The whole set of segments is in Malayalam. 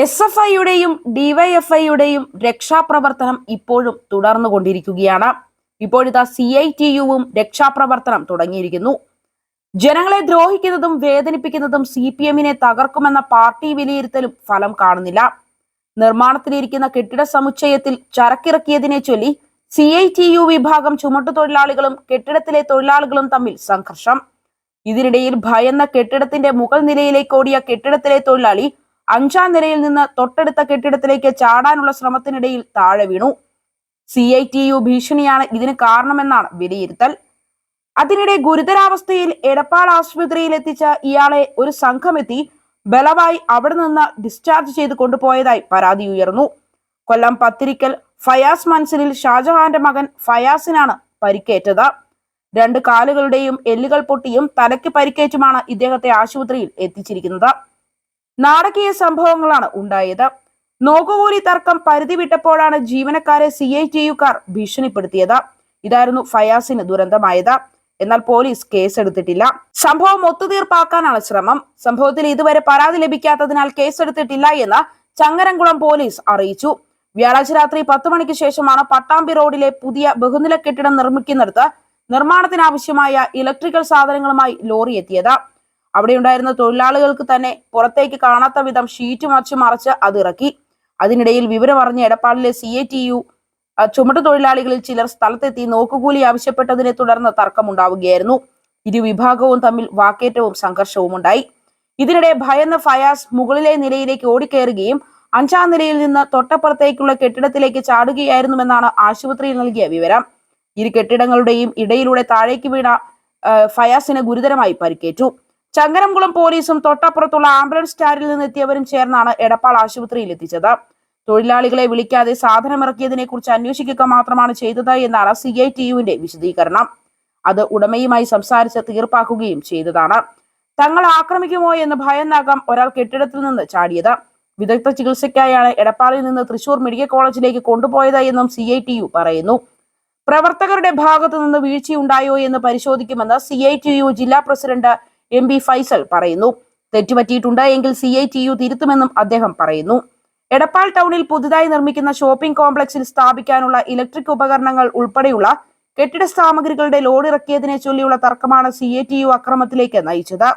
എസ് എഫ് ഐയുടെയും ഡിവൈഎഫ്ഐയുടെയും രക്ഷാപ്രവർത്തനം ഇപ്പോഴും തുടർന്നുകൊണ്ടിരിക്കുകയാണ്. ഇപ്പോഴിതാ സി ഐ ടി യുവും രക്ഷാപ്രവർത്തനം തുടങ്ങിയിരിക്കുന്നു. ജനങ്ങളെ ദ്രോഹിക്കുന്നതും വേദനിപ്പിക്കുന്നതും സി പി എമ്മിനെ തകർക്കുമെന്ന പാർട്ടി വിലയിരുത്തലും ഫലം കാണുന്നില്ല. നിർമ്മാണത്തിലിരിക്കുന്ന കെട്ടിട സമുച്ചയത്തിൽ ചരക്കിറക്കിയതിനെ ചൊല്ലി സി ഐ ടി യു വിഭാഗം ചുമട്ടുതൊഴിലാളികളും കെട്ടിടത്തിലെ തൊഴിലാളികളും തമ്മിൽ സംഘർഷം. ഇതിനിടയിൽ ഭയന്ന കെട്ടിടത്തിന്റെ മുകൾ നിലയിലേക്ക് ഓടിയ കെട്ടിടത്തിലെ തൊഴിലാളി അഞ്ചാം നിലയിൽ നിന്ന് തൊട്ടടുത്ത കെട്ടിടത്തിലേക്ക് ചാടാനുള്ള ശ്രമത്തിനിടയിൽ താഴെ വീണു. സി ഐ ടി യു ഭീഷണിയാണ് ഇതിന് കാരണമെന്നാണ് വിലയിരുത്തൽ. അതിനിടെ ഗുരുതരാവസ്ഥയിൽ എടപ്പാൾ ആശുപത്രിയിൽ എത്തിച്ച ഇയാളെ ഒരു സംഘമെത്തി ബലവായി അവിടെ നിന്ന് ഡിസ്ചാർജ് ചെയ്ത് കൊണ്ടുപോയതായി പരാതി ഉയർന്നു. കൊല്ലം പത്തിരിക്കൽ ഫയാസ് മൻസിലിൽ ഷാജഹാന്റെ മകൻ ഫയാസിനാണ് പരിക്കേറ്റത്. രണ്ട് കാലുകളുടെയും എല്ലുകൾ പൊട്ടിയും തലയ്ക്ക് പരിക്കേറ്റുമാണ് ഇദ്ദേഹത്തെ ആശുപത്രിയിൽ എത്തിച്ചിരിക്കുന്നത്. നാടകീയ സംഭവങ്ങളാണ് ഉണ്ടായത്. നോക്കുകൂലി തർക്കം പരിധി വിട്ടപ്പോഴാണ് ജീവനക്കാരെ സി ഐ ടി യുക്കാർ ഭീഷണിപ്പെടുത്തിയത്. ഇതായിരുന്നു ഫയാസിന് ദുരന്തമായത്. എന്നാൽ പോലീസ് കേസെടുത്തിട്ടില്ല. സംഭവം ഒത്തുതീർപ്പാക്കാനാണ് ശ്രമം. സംഭവത്തിൽ ഇതുവരെ പരാതി ലഭിക്കാത്തതിനാൽ കേസെടുത്തിട്ടില്ല എന്ന് ചങ്ങരംകുളം പോലീസ് അറിയിച്ചു. വ്യാഴാഴ്ച രാത്രി പത്ത് മണിക്ക് ശേഷമാണ് പട്ടാമ്പി റോഡിലെ പുതിയ ബഹുനില കെട്ടിടം നിർമ്മിക്കുന്നിടത്ത് നിർമ്മാണത്തിനാവശ്യമായ ഇലക്ട്രിക്കൽ സാധനങ്ങളുമായി ലോറി എത്തിയത്. അവിടെ ഉണ്ടായിരുന്ന തൊഴിലാളികൾക്ക് തന്നെ പുറത്തേക്ക് കാണാത്ത വിധം ഷീറ്റ് മറിച്ച് മറച്ച് അത് ഇറക്കി. അതിനിടയിൽ വിവരം അറിഞ്ഞ എടപ്പാളിലെ സി എ ടി യു ചുമട്ടു തൊഴിലാളികളിൽ ചിലർ സ്ഥലത്തെത്തി നോക്കുകൂലി ആവശ്യപ്പെട്ടതിനെ തുടർന്ന് തർക്കമുണ്ടാവുകയായിരുന്നു. ഇരുവിഭാഗവും തമ്മിൽ വാക്കേറ്റവും സംഘർഷവും ഉണ്ടായി. ഇതിനിടെ ഭയന്ന ഫയാസ് മുകളിലെ നിലയിലേക്ക് ഓടിക്കയറുകയും അഞ്ചാം നിലയിൽ നിന്ന് തൊട്ടപ്പുറത്തേക്കുള്ള കെട്ടിടത്തിലേക്ക് ചാടുകയായിരുന്നുവെന്നാണ് ആശുപത്രിയിൽ നൽകിയ വിവരം. ഇരു കെട്ടിടങ്ങളുടെയും ഇടയിലൂടെ താഴേക്ക് വീണ ഫയാസിന് ഗുരുതരമായി പരിക്കേറ്റു. ചങ്ങരംകുളം പോലീസും തൊട്ടപ്പുറത്തുള്ള ആംബുലൻസ് സ്റ്റാൻഡിൽ നിന്ന് എത്തിയവരും ചേർന്നാണ് എടപ്പാൾ ആശുപത്രിയിൽ എത്തിച്ചത് തൊഴിലാളികളെ വിളിക്കാതെ സാധനമിറക്കിയതിനെ കുറിച്ച് അന്വേഷിക്കുക മാത്രമാണ് ചെയ്തത് എന്നാണ് സി ഐ ടി യുവിന്റെ വിശദീകരണം. അത് ഉടമയുമായി സംസാരിച്ച് തീർപ്പാക്കുകയും ചെയ്തതാണ്. തങ്ങൾ ആക്രമിക്കുമോ എന്ന് ഭയന്നാകാം ഒരാൾ കെട്ടിടത്തിൽ നിന്ന് ചാടിയത്. വിദഗ്ധ ചികിത്സയ്ക്കായാണ് എടപ്പാളിൽ നിന്ന് തൃശൂർ മെഡിക്കൽ കോളേജിലേക്ക് കൊണ്ടുപോയത് എന്നും സി ഐ ടി യു പറയുന്നു. പ്രവർത്തകരുടെ ഭാഗത്തു നിന്ന് വീഴ്ചയുണ്ടായോ എന്ന് പരിശോധിക്കുമെന്ന് സി ഐ ടി യു ജില്ലാ പ്രസിഡന്റ് എം ബി ഫൈസൽ പറയുന്നു. തെറ്റുപറ്റിയിട്ടുണ്ട് എങ്കിൽ സി ഐ ടി യു തിരുത്തുമെന്നും അദ്ദേഹം പറയുന്നു. എടപ്പാൾ ടൗണിൽ പുതുതായി നിർമ്മിക്കുന്ന ഷോപ്പിംഗ് കോംപ്ലക്സിൽ സ്ഥാപിക്കാനുള്ള ഇലക്ട്രിക് ഉപകരണങ്ങൾ ഉൾപ്പെടെയുള്ള കെട്ടിട സാമഗ്രികളുടെ ലോഡ് ഇറക്കിയതിനെ ചൊല്ലിയുള്ള തർക്കമാണ് സി എ ടി യു അക്രമത്തിലേക്ക് നയിച്ചത്.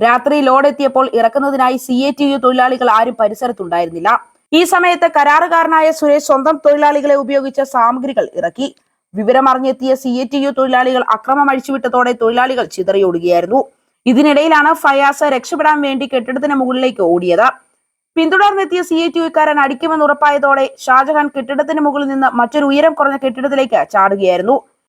രാത്രി ലോഡ് എത്തിയപ്പോൾ ഇറക്കുന്നതിനായി സി എ ടി യു തൊഴിലാളികൾ ആരും പരിസരത്തുണ്ടായിരുന്നില്ല. ഈ സമയത്ത് കരാറുകാരനായ സുരേഷ് സ്വന്തം തൊഴിലാളികളെ ഉപയോഗിച്ച സാമഗ്രികൾ ഇറക്കി. വിവരമറിഞ്ഞെത്തിയ സി എ ടി യു തൊഴിലാളികൾ അക്രമം അഴിച്ചുവിട്ടതോടെ തൊഴിലാളികൾ ചിതറിയോടുകയായിരുന്നു. ഇതിനിടയിലാണ് ഫയാസ് രക്ഷപ്പെടാൻ വേണ്ടി കെട്ടിടത്തിന് മുകളിലേക്ക് ഓടിയത്. പിന്തുടർന്നെത്തിയ സി ഐ ടി യുക്കാരൻ അടിക്കുമെന്ന് ഉറപ്പായതോടെ ഷാജഹാൻ കെട്ടിടത്തിന് മുകളിൽ നിന്ന് മറ്റൊരു ഉയരം കുറഞ്ഞ കെട്ടിടത്തിലേക്ക് ചാടുകയായിരുന്നു.